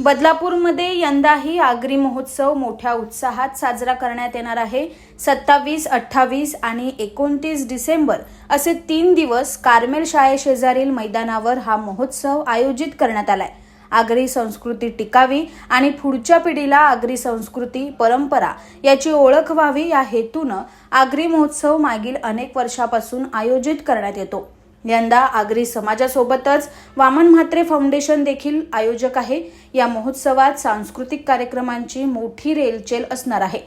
बदलापूरमध्ये यंदाही आगरी महोत्सव मोठ्या उत्साहात साजरा करण्यात येणार आहे. सत्तावीस अठ्ठावीस आणि एकोणतीस डिसेंबर असे तीन दिवस कार्मेल शाळेशेजारील मैदानावर हा महोत्सव आयोजित करण्यात आलाय. आगरी संस्कृती टिकावी आणि पुढच्या पिढीला आगरी संस्कृती परंपरा याची ओळख व्हावी या हेतूनं आगरी महोत्सव मागील अनेक वर्षापासून आयोजित करण्यात येतो. यंदा आगरी समाजासोबतच वामन म्हात्रे फाउंडेशन देखील आयोजक आहे. या महोत्सवात सांस्कृतिक कार्यक्रमांची मोठी रेलचेल असणार आहे.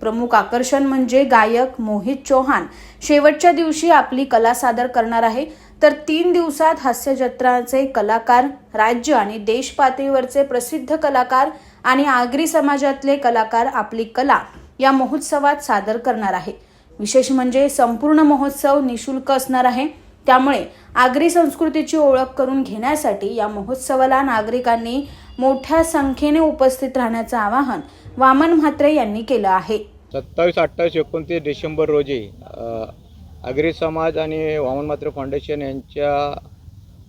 प्रमुख आकर्षण म्हणजे गायक मोहित चौहान. शेवटच्या दिवशी आपली कला सादर करणार आहे. तर तीन दिवसात हास्यजत्राचे कलाकार राज्य आणि देश पातळीवरचे प्रसिद्ध कलाकार आणि आगरी समाजातले कलाकार आपली कला या महोत्सवात सादर करणार आहे. विशेष म्हणजे संपूर्ण महोत्सव निशुल्क असणार आहे. त्यामुळे आगरी संस्कृतीची ओळख करून घेण्यासाठी या महोत्सवाला नागरिकांनी मोठ्या संख्येने उपस्थित राहण्याचं आवाहन वामन म्हात्रे यांनी केलं आहे. सत्तावीस अठ्ठावीस एकोणतीस डिसेंबर रोजी आगरी समाज आणि वामन मात्र फाउंडेशन यांच्या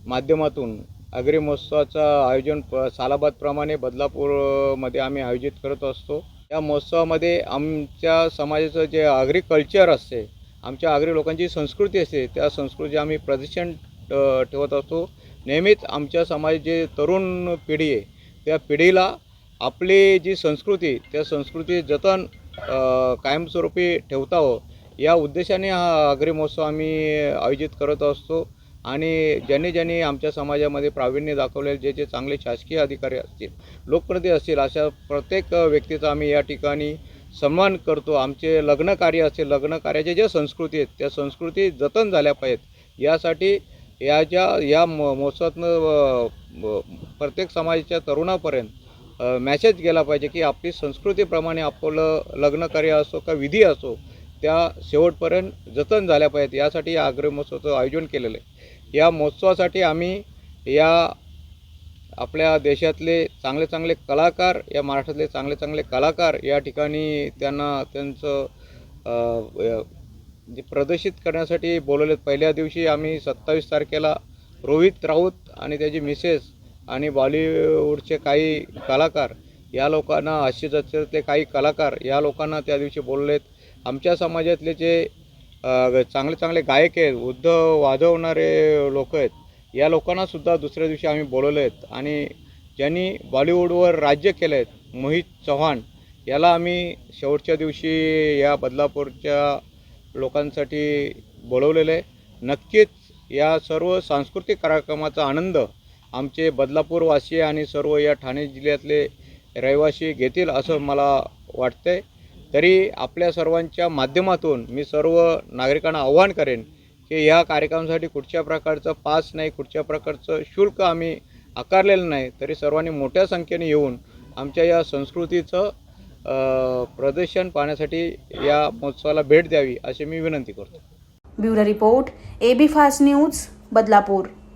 माध्यमातून आगरी महोत्सवाचं आयोजन प सालाबादप्रमाणे बदलापूरमध्ये आम्ही आयोजित करत असतो. या महोत्सवामध्ये आमच्या समाजाचं जे आगरी कल्चर असते आमच्या आगरी लोकांची संस्कृती असते त्या संस्कृती आम्ही प्रदर्शन ठेवत असतो. नेहमीच आमच्या समाज जे तरुण पिढी आहे त्या पिढीला आपली जी संस्कृती त्या संस्कृती जतन कायमस्वरूपी ठेवता हो या उद्देशाने हा आगरी महोत्सव आम्ही आयोजित करत असतो. आणि ज्यांनी ज्यांनी आमच्या समाजामध्ये प्रावीण्य दाखवलेले जे जे चांगले शासकीय अधिकारी असतील लोकप्रतिनिधी असतील अशा प्रत्येक व्यक्तीचा आम्ही या ठिकाणी सन्मान करतो. आमचे लग्न कार्य असेल लग्न कार्याच्या ज्या संस्कृती आहेत त्या संस्कृती जतन झाल्या पाहिजेत. यासाठी या ज्या या म महोत्सवातनं प्रत्येक समाजाच्या तरुणापर्यंत मॅसेज गेला पाहिजे की आपली संस्कृतीप्रमाणे आपलं लग्न कार्य असो का विधी असो त्या शेवटपर्यंत जतन झाल्या पाहिजेत. यासाठी या आग्रह महोत्सवाचं आयोजन केलेलं आहे. या महोत्सवासाठी आम्ही या आपल्या देशातले चांगले चांगले कलाकार या महाराष्ट्रातले चांगले चांगले कलाकार या ठिकाणी त्यांना त्यांचं जे प्रदर्शित करण्यासाठी बोलवले पहिल्या दिवशी आम्ही सत्तावीस तारखेला रोहित राऊत आणि त्याची मिसेस आणि बॉलिवूडचे काही कलाकार या लोकांना हास्यजत्रेतले काही कलाकार या लोकांना त्या दिवशी बोललेत आमच्या समाजातले जे चांगले चांगले गायक आहेत वृद्ध वाजवणारे लोक आहेत या लोकांनासुद्धा दुसऱ्या दिवशी आम्ही बोलवले आहेत. आणि ज्यांनी बॉलिवूडवर राज्य केलं आहेत मोहित चव्हाण याला आम्ही शेवटच्या दिवशी या बदलापूरच्या लोकांसाठी बोलवलेलं आहे. नक्कीच या सर्व सांस्कृतिक कार्यक्रमाचा आनंद आमचे बदलापूरवासी आणि सर्व या ठाणे जिल्ह्यातले रहिवासी घेतील असं मला वाटतंय. तरी आपल्या सर्वांच्या माध्यमातून मी सर्व नागरिकांना आव्हान करेन की या कार्यक्रमासाठी कुठच्या प्रकारचं पास नाही कुठच्या प्रकारचं शुल्क आम्ही आकारलेलं नाही तरी सर्वांनी मोठ्या संख्येने येऊन आमच्या या संस्कृतीचं प्रदर्शन पाहण्यासाठी या महोत्सवाला भेट द्यावी अशी मी विनंती करतो. Bureau report AB fast news Badlapur.